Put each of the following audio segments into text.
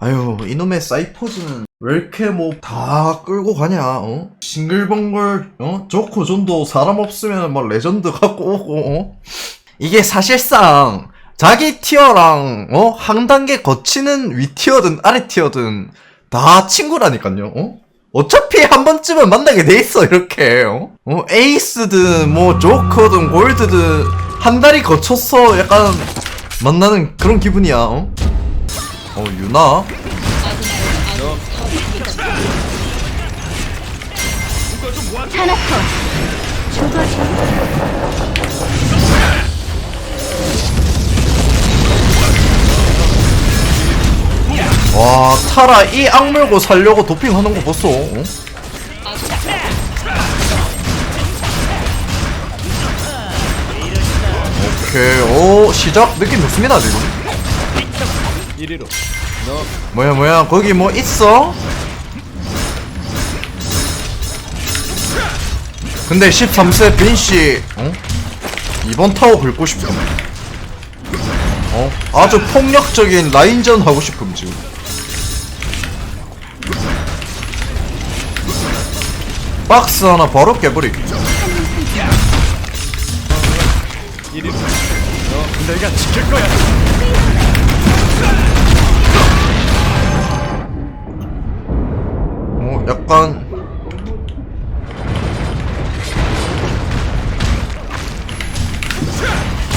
아유 이놈의 사이퍼즈는 왜 이렇게 뭐 다 끌고 가냐 어? 싱글벙글 어? 조코 존도 사람 없으면 막 레전드 갖고 오고 어? 이게 사실상 자기 티어랑 어? 한 단계 거치는 위 티어든 아래 티어든 다 친구라니까요 어? 어차피 한 번쯤은 만나게 돼 있어 이렇게 어? 어? 에이스든 뭐 조커든 골드든 한 달이 거쳤어 약간 만나는 그런 기분이야 어? 어 유나? 타나토 죽어줘 와 타라 이 악물고 살려고 도핑하는 거 봤어. 어? 오케이. 오 시작. 느낌 좋습니다 지금 이리로. 뭐야 뭐야? 거기 뭐 있어? 근데 13세 빈씨 어? 이번 타워 긁고 싶음. 어? 아주 폭력적인 라인전 하고 싶음 지금. 박스 하나 바로 깨버리기 이리로. 너 내가 지킬 거야 약간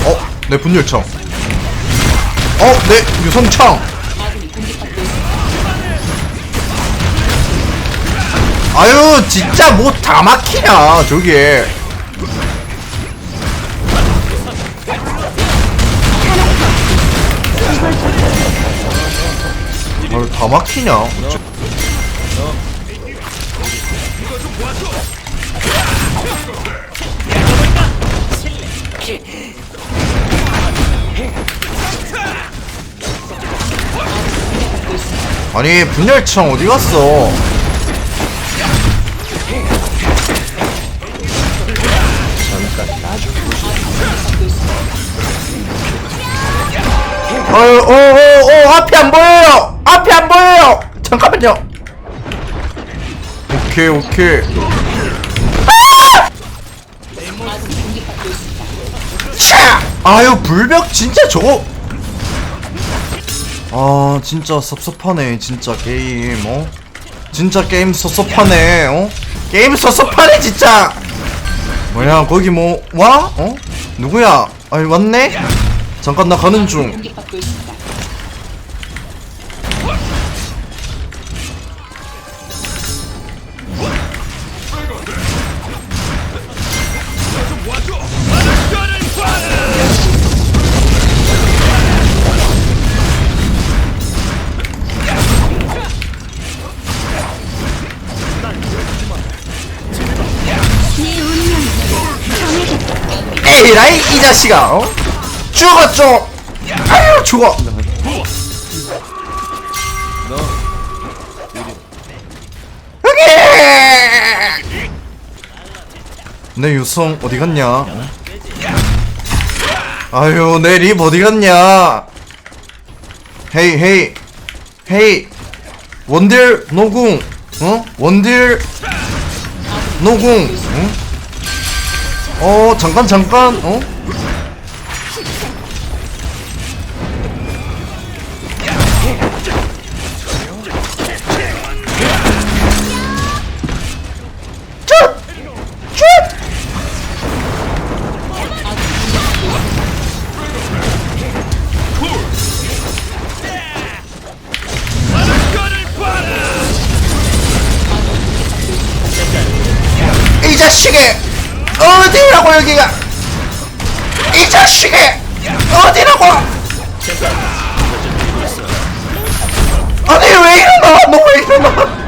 어? 내 분열창 어? 내 유성창 아유 진짜 뭐 다 막히냐 저게 아유 다 막히냐 어째- 아니 분열창 어디 갔어? 어유 오오오 앞이 안 보여요. 앞이 안 보여요. 잠깐만요. 오케이 오케이. 아! 차! 아유 불벽 진짜 저거. 아 진짜 섭섭하네 진짜 게임 어 진짜 게임 섭섭하네 어 게임 섭섭하네 진짜 뭐야 거기 뭐 와? 어? 누구야? 아니 왔네? 잠깐 나 가는 중 에이라이 이 자식아 어? 죽었죠 아유 죽어 여기 내 유성 어디 갔냐 어? 아유 내 립 어디 갔냐 헤이 헤이 헤이 원딜 노궁 어? 원딜 노궁 어? 어 잠깐 잠깐 어? 어디라고 여기가? 이 자식이 어디라고? 아니 왜 이러나? 너왜 이러나?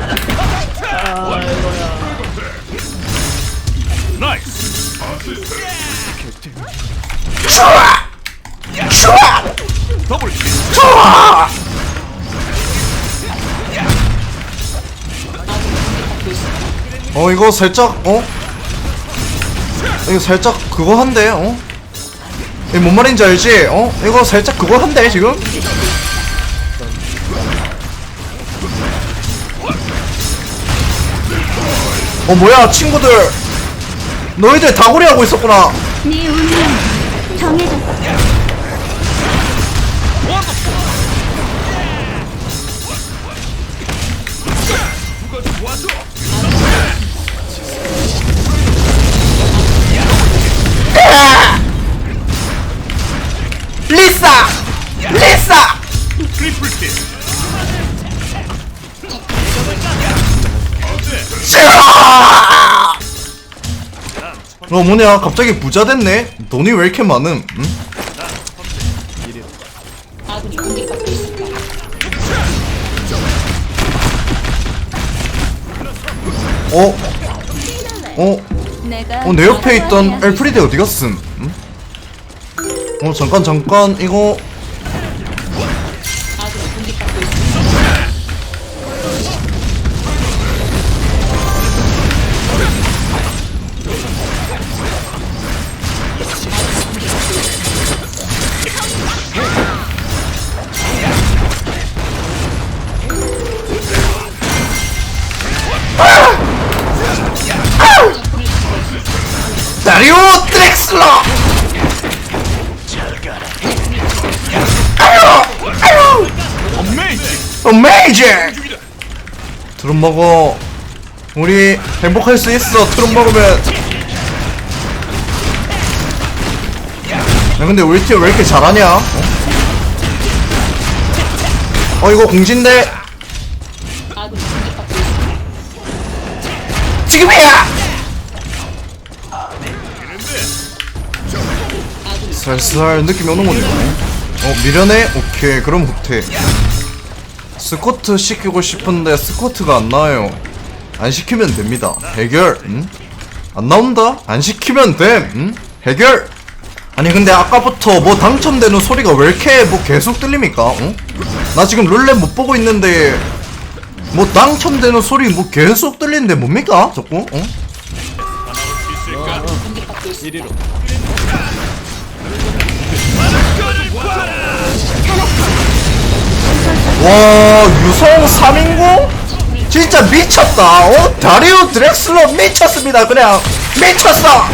좋아! 좋아! 좋아! 어 이거 살짝 어 이거 살짝 그거 한데 어? 이거 뭔 말인지 알지? 어? 이거 살짝 그거 한데 지금? 어 뭐야 친구들 너희들 다구리 하고 있었구나 네 정해졌어. 어 뭐냐 갑자기 부자 됐네 돈이 왜 이렇게 많음 응? 어? 어? 어, 내 옆에 있던. 엘프리드 어디 갔음? 응? 어, 잠깐, 잠깐, 이거. 어메이징! 트름 먹어. 우리 행복할 수 있어. 트름 먹으면. 야, 근데 우리 팀 왜 이렇게 잘하냐? 어, 어 이거 공진데. 지금이야! 살살 느낌이 오는 거네. 어, 미련해? 오케이, 그럼 후퇴. 스쿼트 시키고 싶은데 스쿼트가 안 나와요. 안 시키면 됩니다. 해결. 응? 안 나온다? 안 시키면 됨. 응? 해결. 아니 근데 아까부터 뭐 당첨되는 소리가 왜 이렇게 뭐 계속 들립니까? 응? 나 지금 룰렛 못 보고 있는데 뭐 당첨되는 소리 뭐 계속 들리는데 뭡니까? 자꾸? 응? 이리로 유성 3인공? 진짜 미쳤다 어? 다리오 드렉슬러 미쳤습니다 그냥 미쳤어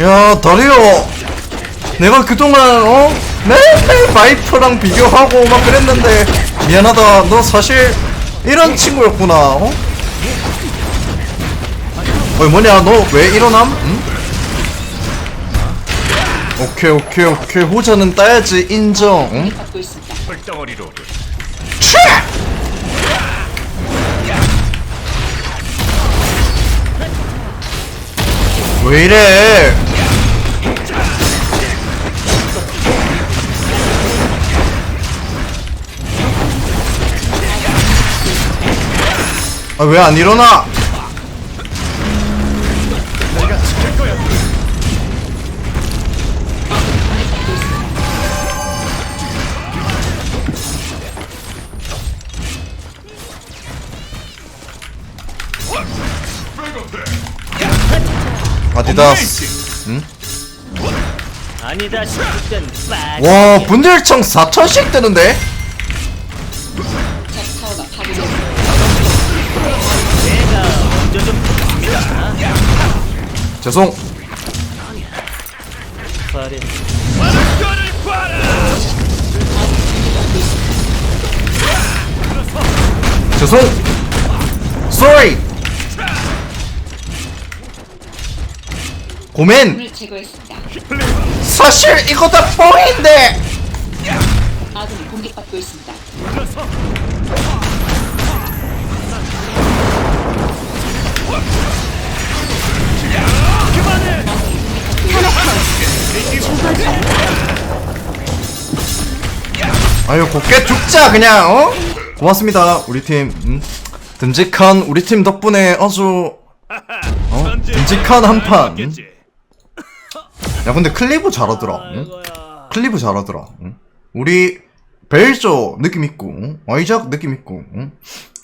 야 다리오 내가 그동안 어? 매일 바이프랑 비교하고 막 그랬는데 미안하다 너 사실 이런 친구였구나 어? 어이 뭐냐 너 왜 일어남? 응? 오케이 오케이 오케이. 호자는 따야지. 인정. 응? 헐덩어리로 치! 왜 이래? 아 왜 안 일어나 아디다스 아니다 싶을 땐 빡. 와 분들청 4천씩 뜨는데? 내가 먼저 좀 봅니다. 죄송. 죄송. Sorry 고멘 제거했습니다. 사실 이거 다 뻥인데 아군이 공격받고 있습니다. 아유 곱게 죽자 그냥 어? 고맙습니다 우리 팀 음. 듬직한 우리 팀 덕분에 아주 어? 듬직한 한판 음. 야 근데 클리브 잘하더라 응? 클리브 잘하더라 응? 우리 벨저 느낌 있고 응? 아이작 느낌 있고 응?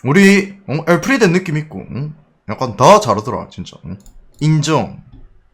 우리 어? 엘프리드 느낌 있고 응? 약간 다 잘하더라 진짜 응? 인정